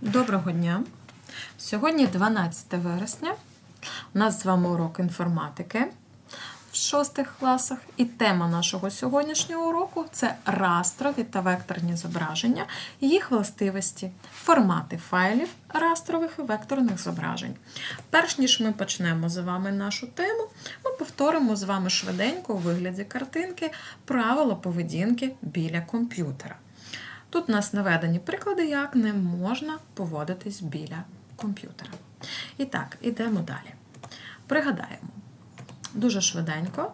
Доброго дня! Сьогодні 12 вересня. У нас з вами урок інформатики в шостих класах. І тема нашого сьогоднішнього уроку це растрові та векторні зображення, їх властивості, формати файлів растрових і векторних зображень. Перш ніж ми почнемо з вами нашу тему, ми повторимо з вами швиденько у вигляді картинки правила поведінки біля комп'ютера. Тут у нас наведені приклади, як не можна поводитись біля комп'ютера. І так, ідемо далі. Пригадаємо, дуже швиденько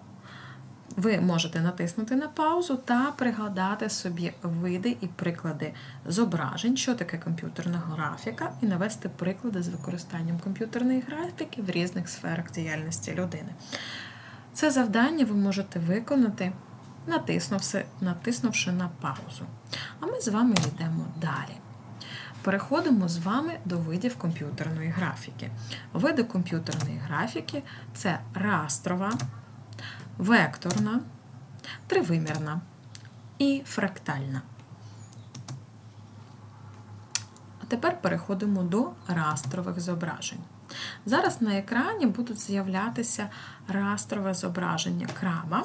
ви можете натиснути на паузу та пригадати собі види і приклади зображень, що таке комп'ютерна графіка, і навести приклади з використанням комп'ютерної графіки в різних сферах діяльності людини. Це завдання ви можете виконати натиснувши, натиснувши на паузу. А ми з вами йдемо далі. Переходимо з вами до видів комп'ютерної графіки. Види комп'ютерної графіки це растрова, векторна, тривимірна і фрактальна. А тепер переходимо до растрових зображень. Зараз на екрані будуть з'являтися растрове зображення крама.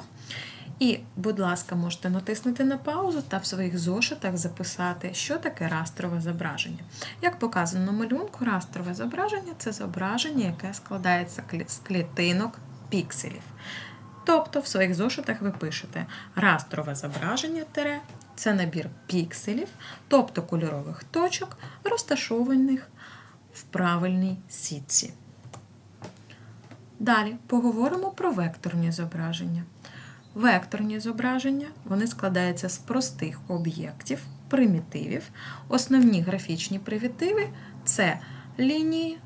І, будь ласка, можете натиснути на паузу та в своїх зошитах записати, що таке растрове зображення. Як показано на малюнку, растрове зображення це зображення, яке складається з клітинок пікселів. Тобто в своїх зошитах ви пишете растрове зображення тире це набір пікселів, тобто кольорових точок, розташованих в правильній сітці. Далі поговоримо про векторні зображення. Векторні зображення вони складаються з простих об'єктів, примітивів. Основні графічні примітиви це лінії,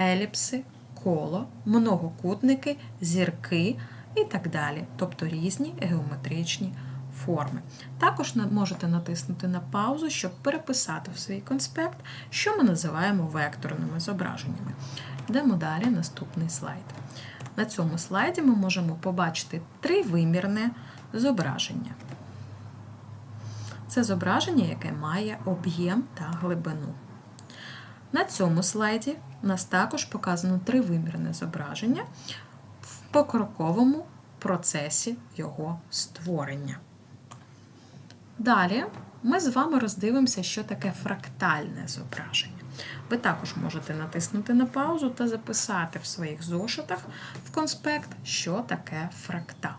еліпси, коло, многокутники, зірки і так далі, тобто різні геометричні форми. Також можете натиснути на паузу, щоб переписати в свій конспект, що ми називаємо векторними зображеннями. Йдемо далі, наступний слайд. На цьому слайді ми можемо побачити тривимірне зображення. Це зображення, яке має об'єм та глибину. На цьому слайді у нас також показано тривимірне зображення в покроковому процесі його створення. Далі ми з вами роздивимося, що таке фрактальне зображення. Ви також можете натиснути на паузу та записати в своїх зошитах в конспект, що таке фрактал.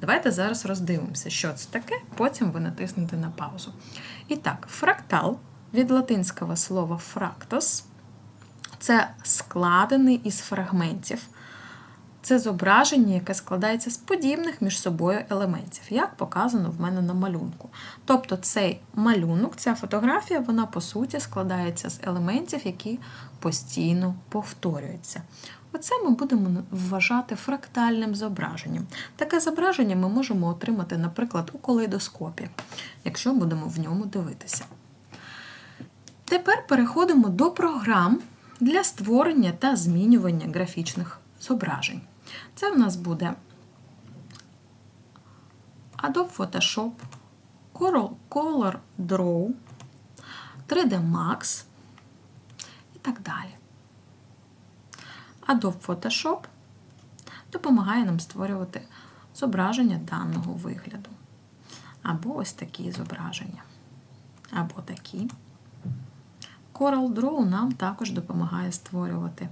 Давайте зараз роздивимося, що це таке, потім ви натиснете на паузу. І так, фрактал від латинського слова фрактос це складений із фрагментів. Це зображення, яке складається з подібних між собою елементів, як показано в мене на малюнку. Тобто цей малюнок, ця фотографія, вона по суті складається з елементів, які постійно повторюються. Оце ми будемо вважати фрактальним зображенням. Таке зображення ми можемо отримати, наприклад, у колейдоскопі, якщо будемо в ньому дивитися. Тепер переходимо до програм для створення та змінювання графічних зображень. Це в нас буде Adobe Photoshop, Color Draw, 3D Max і так далі. Adobe Photoshop допомагає нам створювати зображення даного вигляду. Або ось такі зображення. Або такі. Coral Draw нам також допомагає створювати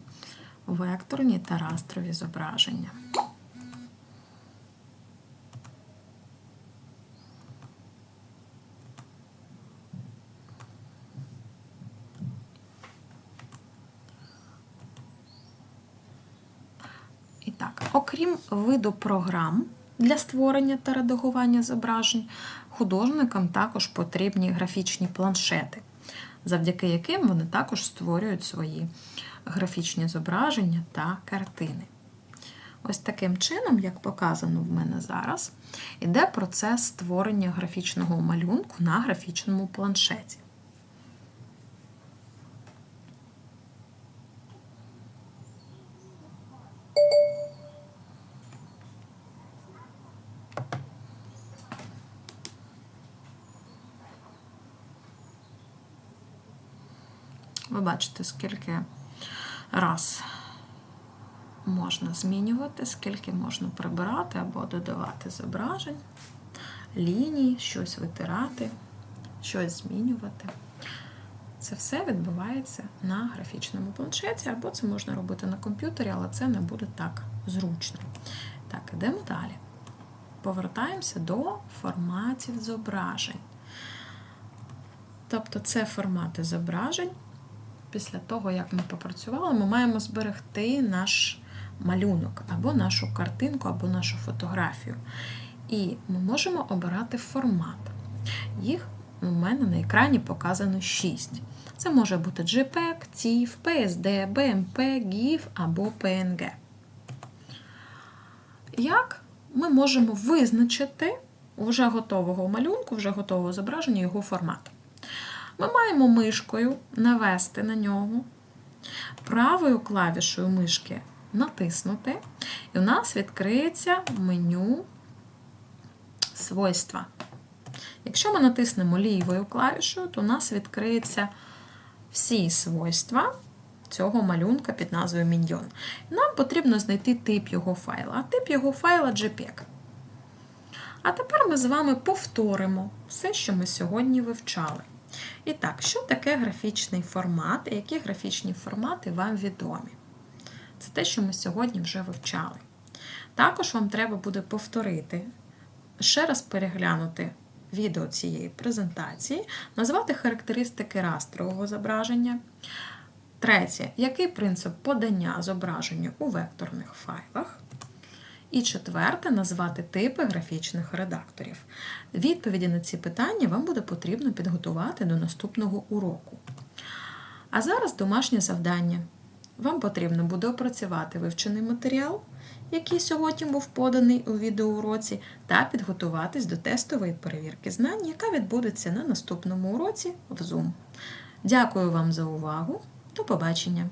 векторні та растрові зображення. І так, окрім виду програм для створення та редагування зображень, художникам також потрібні графічні планшети, завдяки яким вони також створюють свої графічні зображення та картини. Ось таким чином, як показано в мене зараз, іде процес створення графічного малюнку на графічному планшеті. Ви бачите, скільки раз можна змінювати, скільки можна прибирати або додавати зображень, ліній, щось витирати, щось змінювати. Це все відбувається на графічному планшеті, або це можна робити на комп'ютері, але це не буде так зручно. Так, ідемо далі. Повертаємося до форматів зображень. Тобто це формати зображень. Після того, як ми попрацювали, ми маємо зберегти наш малюнок, або нашу картинку, або нашу фотографію. І ми можемо обирати формат. Їх у мене на екрані показано 6. Це може бути JPEG, TIFF, PSD, BMP, GIF або PNG. Як ми можемо визначити вже готового малюнку, вже готового зображення його формат? Ми маємо мишкою навести на нього, правою клавішою мишки натиснути, і у нас відкриється меню свойства. Якщо ми натиснемо лівою клавішою, то у нас відкриється всі свойства цього малюнка під назвою Minion. Нам потрібно знайти тип його файла, а тип його файла JPEG. А тепер ми з вами повторимо все, що ми сьогодні вивчали. І так, що таке графічний формат і які графічні формати вам відомі? Це те, що ми сьогодні вже вивчали. Також вам треба буде повторити, ще раз переглянути відео цієї презентації, назвати характеристики растрового зображення. Третє, який принцип подання зображення у векторних файлах. І четверте, назвати типи графічних редакторів. Відповіді на ці питання вам буде потрібно підготувати до наступного уроку. А зараз домашнє завдання. Вам потрібно буде опрацювати вивчений матеріал, який сьогодні був поданий у відеоуроці, та підготуватись до тестової перевірки знань, яка відбудеться на наступному уроці в Zoom. Дякую вам за увагу. До побачення!